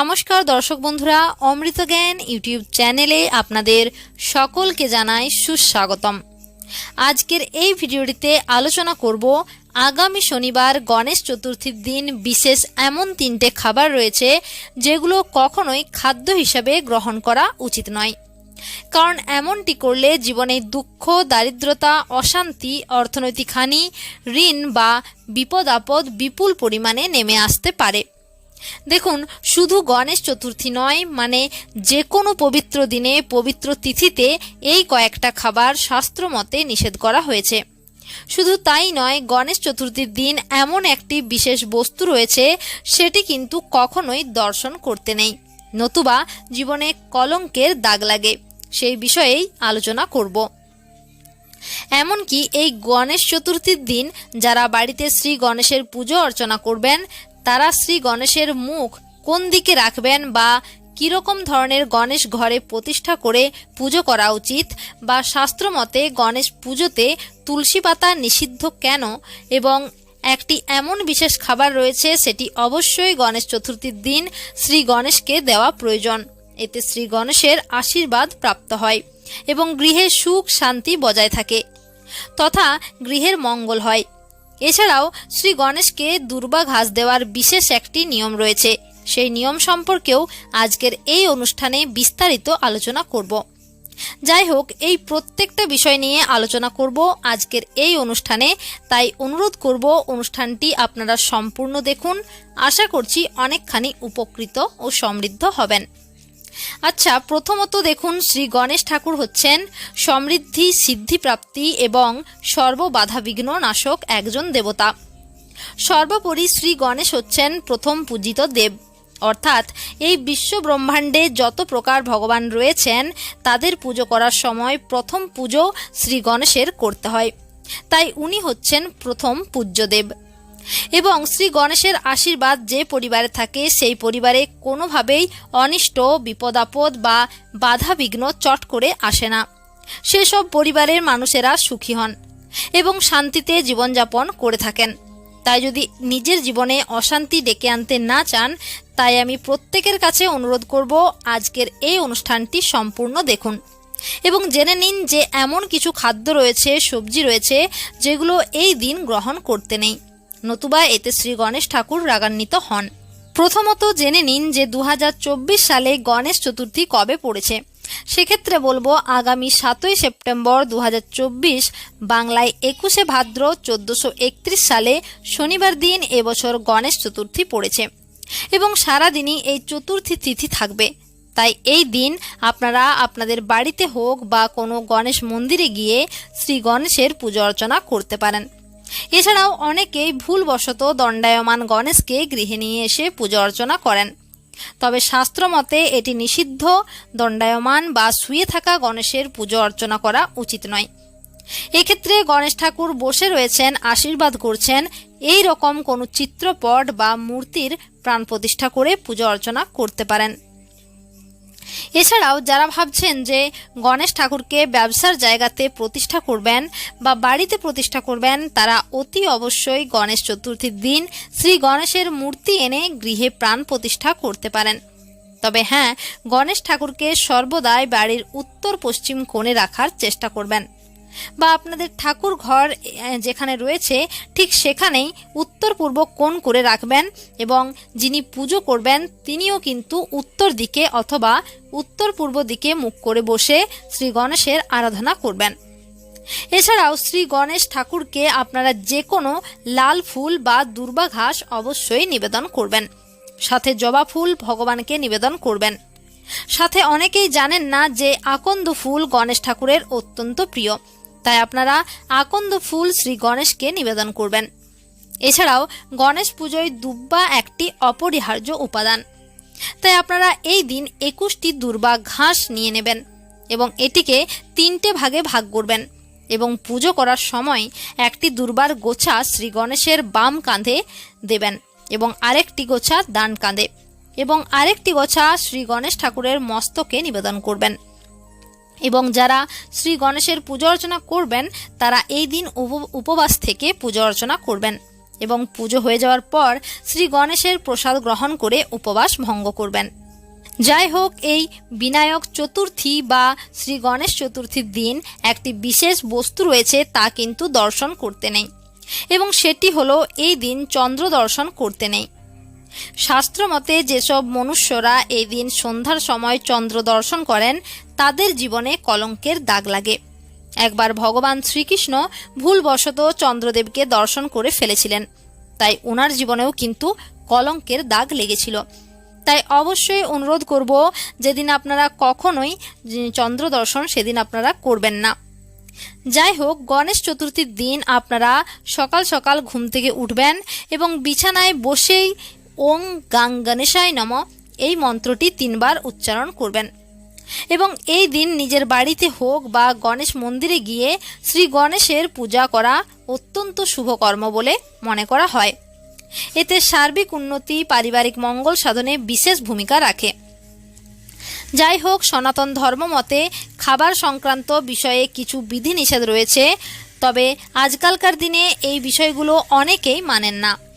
নমস্কার, দর্শক বন্ধুরা, অমৃত জ্ঞান ইউটিউব চ্যানেলে আপনাদের সকলকে জানাই সুস্বাগতম। আজকের এই ভিডিওটিতে আলোচনা করব, আগামী শনিবার গণেশ চতুর্থীর দিন বিশেষ এমন তিনটে খাবার রয়েছে, যেগুলো কখনোই খাদ্য হিসাবে গ্রহণ করা উচিত নয়। কারণ এমনটি করলে জীবনে দুঃখ, দারিদ্রতা, অশান্তি, অর্থনৈতিক হানি, ঋণ বা বিপদ আপদ বিপুল পরিমাণে নেমে আসতে পারে। দেখুন, শুধু গণেশ চতুর্থী নয় মানে যে কোনো পবিত্র দিনে, পবিত্র তিথিতে এই কয়েকটা খাবার শাস্ত্রমতে নিষেধ করা হয়েছে। শুধু তাই নয়, গণেশ চতুর্থীর দিন এমন একটি বিশেষ বস্তু রয়েছে, সেটি কিন্তু কখনোই দর্শন করতে নেই। নতুবা জীবনে কলঙ্কের দাগ লাগে, সেই বিষয়েই আলোচনা করব। এমনকি এই গণেশ চতুর্থীর দিন যারা বাড়িতে শ্রী গণেশের পুজো অর্চনা করবেন তারা শ্রী গণেশের মুখ কোন দিকে রাখবেন বা কীরকম ধরনের গণেশ ঘরে প্রতিষ্ঠা করে পুজো করা উচিত বা শাস্ত্রমতে গণেশ পুজোতে তুলসী পাতা নিষিদ্ধ কেন এবং একটি এমন বিশেষ খাবার রয়েছে সেটি অবশ্যই গণেশ চতুর্থীর দিন শ্রী গণেশকে দেওয়া প্রয়োজন। এতে শ্রী গণেশের আশীর্বাদ প্রাপ্ত হয় এবং গৃহে সুখ শান্তি বজায় থাকে তথা গৃহের মঙ্গল হয়। এছাড়াও শ্রী গণেশকে দুর্বা ঘাস দেওয়ার বিশেষ একটি নিয়ম রয়েছে। সেই নিয়ম সম্পর্কেও আজকের এই অনুষ্ঠানে বিস্তারিত আলোচনা করব। যাই হোক, এই প্রত্যেকটা বিষয় নিয়ে আলোচনা করব আজকের এই অনুষ্ঠানে। তাই অনুরোধ করব অনুষ্ঠানটি আপনারা সম্পূর্ণ দেখুন। আশা করছি অনেকখানি উপকৃত ও সমৃদ্ধ হবেন। আচ্ছা প্রথমত দেখুন, শ্রী গণেশ ঠাকুর হচ্ছেন সমৃদ্ধি, সিদ্ধিপ্রাপ্তি এবং সর্ববাধাবিঘ্ন নাশক একজন দেবতা। সর্বোপরি শ্রী গণেশ হচ্ছেন প্রথম পূজিত দেব। অর্থাৎ এই বিশ্ব ব্রহ্মাণ্ডে যত প্রকার ভগবান রয়েছেন, তাদের পুজো করার সময় প্রথম পুজো শ্রী গণেশের করতে হয়। তাই উনি হচ্ছেন প্রথম পূজ্যদেব এবং শ্রী গণেশের আশীর্বাদ যে পরিবারে থাকে, সেই পরিবারে কোনোভাবেই অনিষ্ট, বিপদাপদ বা বাধা বিঘ্ন চট করে আসে না। সেসব পরিবারের মানুষেরা সুখী হন এবং শান্তিতে জীবনযাপন করে থাকেন। তাই যদি নিজের জীবনে অশান্তি ডেকে আনতে না চান, তাই আমি প্রত্যেকের কাছে অনুরোধ করব আজকের এই অনুষ্ঠানটি সম্পূর্ণ দেখুন। এবং জেনে নিন যে এমন কিছু খাদ্য রয়েছে, সবজি রয়েছে, যেগুলো এই দিন গ্রহণ করতে নেই। নতুবা এতে শ্রী গণেশ ঠাকুর রাগান্বিত হন। প্রথমত জেনে নিন যে দু হাজার চব্বিশ সালে গণেশ চতুর্থী কবে পড়েছে। সেক্ষেত্রে বলব আগামী সাতই সেপ্টেম্বর দু হাজার চব্বিশ, বাংলায় একুশে ভাদ্র চোদ্দশো সালে শনিবার দিন এবছর গণেশ চতুর্থী পড়েছে। এবং সারাদিনই এই চতুর্থী তিথি থাকবে। তাই এই দিন আপনারা আপনাদের বাড়িতে হোক বা কোনো গণেশ মন্দিরে গিয়ে শ্রী গণেশের পুজো অর্চনা করতে পারেন। এছাড়াও অনেকেই ভুলবশত দণ্ডায়মান গণেশকে গৃহে নিয়ে এসে পুজো অর্চনা করেন। তবে শাস্ত্র মতে এটি নিষিদ্ধ, দণ্ডায়মান বা শুয়ে থাকা গণেশের পুজো অর্চনা করা উচিত নয়। এক্ষেত্রে গণেশ ঠাকুর বসে রয়েছেন, আশীর্বাদ করছেন এই রকম কোনো চিত্রপট বা মূর্তির প্রাণ প্রতিষ্ঠা করে পুজো অর্চনা করতে পারেন। এছাড়াও যারা ভাবছেন যে গণেশ ঠাকুরকে ব্যবসার জায়গাতে প্রতিষ্ঠা করবেন বা বাড়িতে প্রতিষ্ঠা করবেন, তারা অতি অবশ্যই গণেশ চতুর্থীর দিন শ্রী গণেশের মূর্তি এনে গৃহে প্রাণ প্রতিষ্ঠা করতে পারেন। তবে হ্যাঁ গণেশ ঠাকুরকে সর্বদাই বাড়ির উত্তর পশ্চিম কোণে রাখার চেষ্টা করবেন। বা আপনাদের ঠাকুর ঘর যেখানে রয়েছে, ঠিক সেখানেই উত্তর পূর্ব কোণ করে রাখবেন এবং যিনি পুজো করবেন, তিনিও কিন্তু উত্তর দিকে অথবা উত্তর পূর্ব দিকে মুখ করে বসে শ্রী গণেশের আরাধনা করবেন। এছাড়াও শ্রী গণেশ ঠাকুরকে আপনারা যে কোনো লাল ফুল বা দুর্বা ঘাস অবশ্যই নিবেদন করবেন। সাথে জবা ফুল ভগবানকে নিবেদন করবেন। সাথে অনেকেই জানেন না যে আকন্দ ফুল গণেশ ঠাকুরের অত্যন্ত প্রিয়। তাই আপনারা আকন্দ ফুল শ্রী গণেশকে নিবেদন করবেন। এছাড়াও গণেশ পুজোয় দুব্বা একটি অপরিহার্য উপাদান। তাই আপনারা এই দিন একুশটি দুর্বা ঘাস নিয়ে নেবেন এবং এটিকে তিনটে ভাগে ভাগ করবেন এবং পুজো করার সময় একটি দুর্বার গোছা শ্রী গণেশের বাম কাঁধে দেবেন এবং আরেকটি গোছা ডান কাঁধে এবং আরেকটি গোছা শ্রী গণেশ ঠাকুরের মস্তকে নিবেদন করবেন। এবং যারা শ্রী গণেশের পুজো অর্চনা করবেন, তারা এই দিন উপ- উপবাস থেকে পুজো অর্চনা করবেন এবং পুজো হয়ে যাওয়ার পর শ্রী গণেশের প্রসাদ গ্রহণ করে উপবাস ভঙ্গ করবেন। যাই হোক, এই বিনায়ক চতুর্থী বা শ্রী গণেশ চতুর্থীর দিন একটি বিশেষ বস্তু রয়েছে তা কিন্তু দর্শন করতে নেই এবং সেটি হলো এই দিন চন্দ্র দর্শন করতে নেই। শাস্ত্রমতে যেসব মনুষ্যরা এই দিন সন্ধ্যার সময় চন্দ্র দর্শন করেন, তাদের জীবনে কলঙ্কের দাগ লাগে। একবার ভগবান শ্রীকৃষ্ণ ভুলবশত চন্দ্রদেবকে দর্শন করে ফেলেছিলেন। তাই ওনার জীবনেও কিন্তু কলঙ্কের দাগ লেগেছিল। তাই অবশ্যই অনুরোধ করব, যেদিন আপনারা কখনোই চন্দ্র দর্শন সেদিন আপনারা করবেন না। যাই হোক, গণেশ চতুর্থীর দিন আপনারা সকাল সকাল ঘুম থেকে উঠবেন এবং বিছানায় বসেই ওং গাং গণেশায় নম। এই মন্ত্রটি তিনবার উচ্চারণ করবেন। এবং এই দিন নিজের বাড়িতে হোক বা গণেশ মন্দিরে গিয়ে শ্রী গণেশের পূজা করা অত্যন্ত শুভ কর্ম বলে মনে করা হয়। এতে সার্বিক উন্নতি, পারিবারিক মঙ্গল সাধনে বিশেষ ভূমিকা রাখে। যাই হোক, সনাতন ধর্ম মতে খাবার সংক্রান্ত বিষয়ে কিছু বিধিনিষেধ রয়েছে, তবে আজকালকার দিনে এই বিষয়গুলো অনেকেই মানেন না।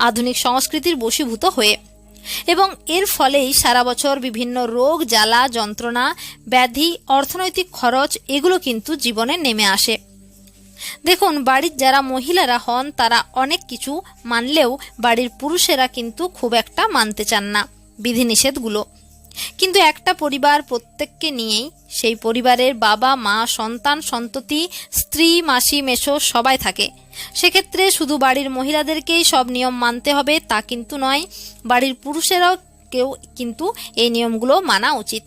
আধুনিক সংস্কৃতির বশীভূত হয়ে। এবং এর ফলেই সারা বছর বিভিন্ন রোগ, জ্বালা, যন্ত্রণা, ব্যাধি, অর্থনৈতিক খরচ এগুলো কিন্তু জীবনে নেমে আসে। দেখুন, বাড়ির যারা মহিলারা হন, তারা অনেক কিছু মানলেও বাড়ির পুরুষেরা কিন্তু খুব একটা মানতে চান না। বিধিনিষেধগুলো। কিন্তু একটা পরিবার প্রত্যেককে নিয়েই, সেই পরিবারের বাবা, মা, সন্তান, সন্ততি, স্ত্রী, মাসি মেশো সবাই থাকে। সেক্ষেত্রে শুধু বাড়ির মহিলাদেরকেই সব নিয়ম মানতে হবে, তা কিন্তু নয়। বাড়ির পুরুষেরাও কেউ কিন্তু এই নিয়মগুলো মানা উচিত।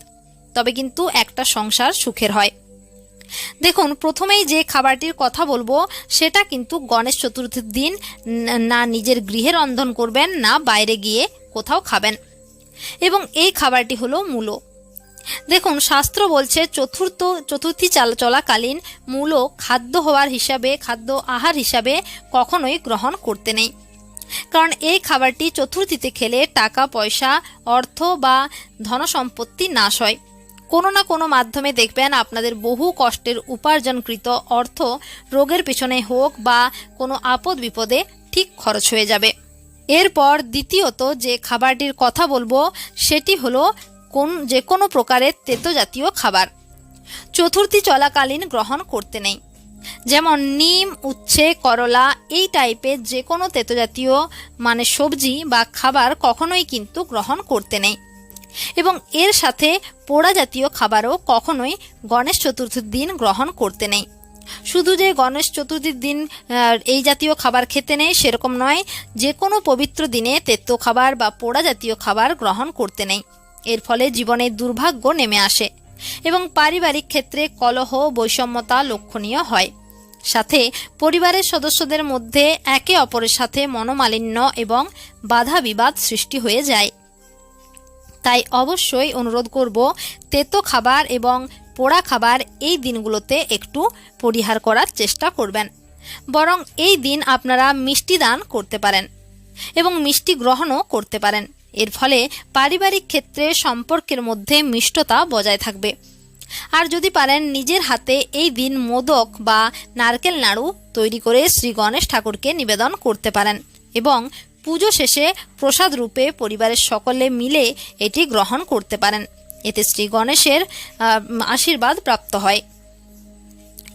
তবে কিন্তু একটা সংসার সুখের হয়। দেখুন, প্রথমেই যে খাবারটির কথা বলব, সেটা কিন্তু গণেশ চতুর্থীর দিন, না নিজের গৃহে রন্ধন করবেন, না বাইরে গিয়ে কোথাও খাবেন। এবং এই খাবারটি হলো মূলো। দেখুন, শাস্ত্র বলছে চতুর্থ, চতুর্থী চাল, চলাকালীন মূলো খাদ্য হওয়ার হিসাবে, খাদ্য আহার হিসাবে কখনোই গ্রহণ করতে নেই। কারণ এই খাবারটি চতুর্থীতে খেলে টাকা, পয়সা, অর্থ বা ধনসম্পত্তি নাশ হয়। কোনো না কোনো মাধ্যমে দেখবেন আপনাদের বহু কষ্টের উপার্জনকৃত অর্থ রোগের পিছনে হোক বা কোনো আপদ বিপদে ঠিক খরচ হয়ে যাবে। এরপর দ্বিতীয়ত যে খাবারটির কথা বলব, সেটি হলো কোন, যে কোনো প্রকারের তেতো জাতীয় খাবার। চতুর্থী চলাকালীন গ্রহণ করতে নেই। যেমন নিম, উচ্ছে, করলা, এই টাইপের যে কোনো তেতো জাতীয় মানে সবজি বা খাবার কখনোই কিন্তু গ্রহণ করতে নেই। এবং এর সাথে পোড়া জাতীয় খাবারও কখনোই গণেশ চতুর্থীর দিন গ্রহণ করতে নেই। শুধু যে গণেশ চতুর্থীর দিন এই জাতীয় খাবার খেতে নেই সেরকম নয়, যে কোনো পবিত্র দিনে তেতো খাবার বা পোড়া জাতীয় খাবার গ্রহণ করতে নেই। এর ফলে জীবনে দুর্ভাগ্য নেমে আসে এবং পারিবারিক ক্ষেত্রে কলহ, বৈষম্যতা লক্ষণীয় হয়। সাথে পরিবারের সদস্যদের মধ্যে একে অপরের সাথে মনোমালিন্য এবং বাধা বিবাদ সৃষ্টি হয়ে যায়। তাই অবশ্যই অনুরোধ করব তেতো খাবার এবং পোড়া খাবার এই দিনগুলোতে একটু পরিহার করার চেষ্টা করবেন। বরং এই দিন আপনারা মিষ্টি দান করতে পারেন এবং মিষ্টি গ্রহণও করতে পারেন। এর ফলে পারিবারিক ক্ষেত্রে সম্পর্কের মধ্যে মিষ্টতা বজায় থাকবে। আর যদি পারেন নিজের হাতে এই দিন মোদক বা নারকেল নাড়ু তৈরি করে শ্রী গণেশ ঠাকুরকে নিবেদন করতে পারেন এবং পুজো শেষে প্রসাদ রূপে পরিবারের সকলে মিলে এটি গ্রহণ করতে পারেন। এতে শ্রী গণেশের আশীর্বাদ প্রাপ্ত হয়।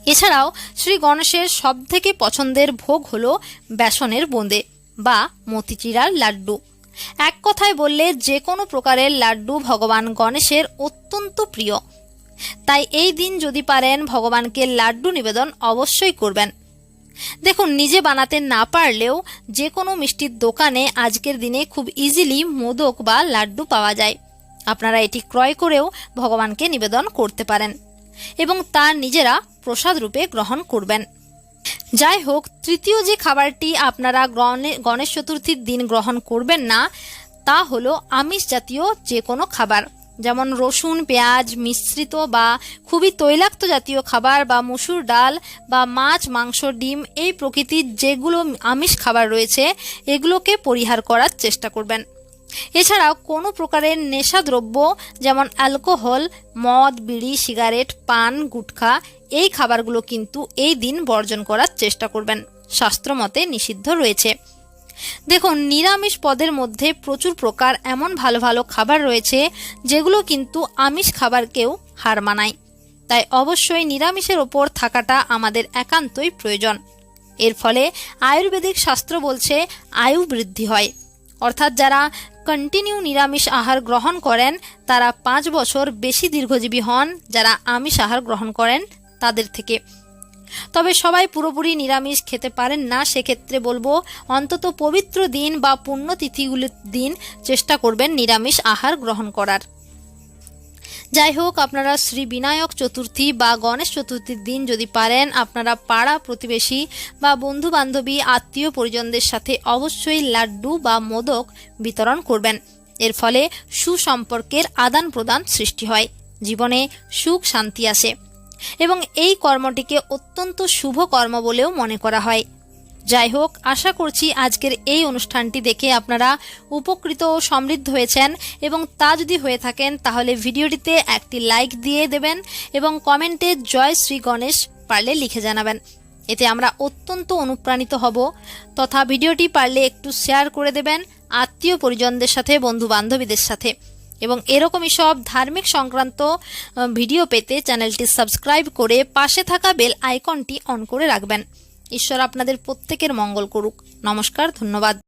এছাড়াও শ্রী গণেশের সবথেকে পছন্দের ভোগ হল বেসনের বোঁদে বা মতিচিরার লাড্ডু। এক কথায় বললে যে কোনো প্রকারের লাড্ডু ভগবান গণেশের অত্যন্ত প্রিয়। তাই এই দিন যদি পারেন ভগবানকে লাড্ডু নিবেদন অবশ্যই করবেন। দেখুন, নিজে বানাতে না পারলেও যে কোনো মিষ্টির দোকানে আজকের দিনে খুব ইজিলি মোদক বা লাড্ডু পাওয়া যায়। আপনারা এটি ক্রয় করেও ভগবানকে নিবেদন করতে পারেন এবং তা নিজেরা প্রসাদ রূপে গ্রহণ করবেন। যাই হোক, তৃতীয় যে খাবারটি আপনারা গণেশ চতুর্থীর দিন গ্রহণ করবেন না, তা হলো আমিষ জাতীয় যে কোনো খাবার। যেমন রসুন, পেঁয়াজ মিশ্রিত বা খুবই তৈলাক্ত জাতীয় খাবার বা মসুর ডাল বা মাছ, মাংস, ডিম, এই প্রকৃতির যেগুলো আমিষ খাবার রয়েছে, এগুলোকে পরিহার করার চেষ্টা করবেন। এছাড়াও কোনো প্রকারের নেশাদ্রব্য, যেমন অ্যালকোহল, মদ, বিড়ি, সিগারেট, পান, গুটখা, এই খাবারগুলো কিন্তু এই দিন বর্জন করার চেষ্টা করবেন। শাস্ত্রমতে নিষিদ্ধ রয়েছে। দেখুন, নিরামিষ পদের মধ্যে প্রচুর প্রকার এমন ভালো ভালো খাবার রয়েছে, যেগুলো কিন্তু আমিষ খাবারকেও হার মানায়। তাই অবশ্যই নিরামিষের ওপর থাকাটা আমাদের একান্তই প্রয়োজন। এর ফলে আয়ুর্বেদিক শাস্ত্র বলছে, আয়ু বৃদ্ধি হয়। অর্থাৎ যারা কন্টিনিউ নিরামিষ আহার গ্রহণ করেন, তারা পাঁচ বছর বেশি দীর্ঘজীবী হন যারা আমিষ আহার গ্রহণ করেন তাদের থেকে। তবে সবাই পুরোপুরি নিরামিষ খেতে পারেন না, সেক্ষেত্রে বলব অন্তত পবিত্র দিন বা পুণ্যতিথিগুলির দিন চেষ্টা করবেন নিরামিষ আহার গ্রহণ করার। যাই হোক আপনারা শ্রী বিনায়ক চতুর্থী বা গণেশ চতুর্থীর দিন যদি পারেন, আপনারা পাড়া প্রতিবেশী বা বন্ধু বান্ধবী আত্মীয় পরিজনদের সাথে অবশ্যই লাড্ডু বা মোদক বিতরণ করবেন। এর ফলে সুসম্পর্কের আদান প্রদান সৃষ্টি হয়। জীবনে সুখ শান্তি আসে। এবং এই কর্মটিকে অত্যন্ত শুভ কর্ম বলেও মনে করা হয়। যাই হোক আশা করছি আজকের এই অনুষ্ঠানটি দেখে আপনারা উপকৃত ও সমৃদ্ধ হয়েছেন এবং তা যদি হয়ে থাকেন, তাহলে ভিডিওটিতে একটি লাইক দিয়ে দেবেন এবং কমেন্টে জয় শ্রী গণেশ পারলে লিখে জানাবেন। এতে আমরা অত্যন্ত অনুপ্রাণিত হব। তথা ভিডিওটি পারলে একটু শেয়ার করে দেবেন আত্মীয় পরিজনদের সাথে বন্ধু বান্ধবীদের সাথে। এবং এরকমই সব ধার্মিক সংক্রান্ত ভিডিও পেতে চ্যানেলটি সাবস্ক্রাইব করে পাশে থাকা বেল আইকনটি অন করে রাখবেন। ঈশ্বর আপনাদের প্রত্যেকের মঙ্গল করুক। নমস্কার ধন্যবাদ।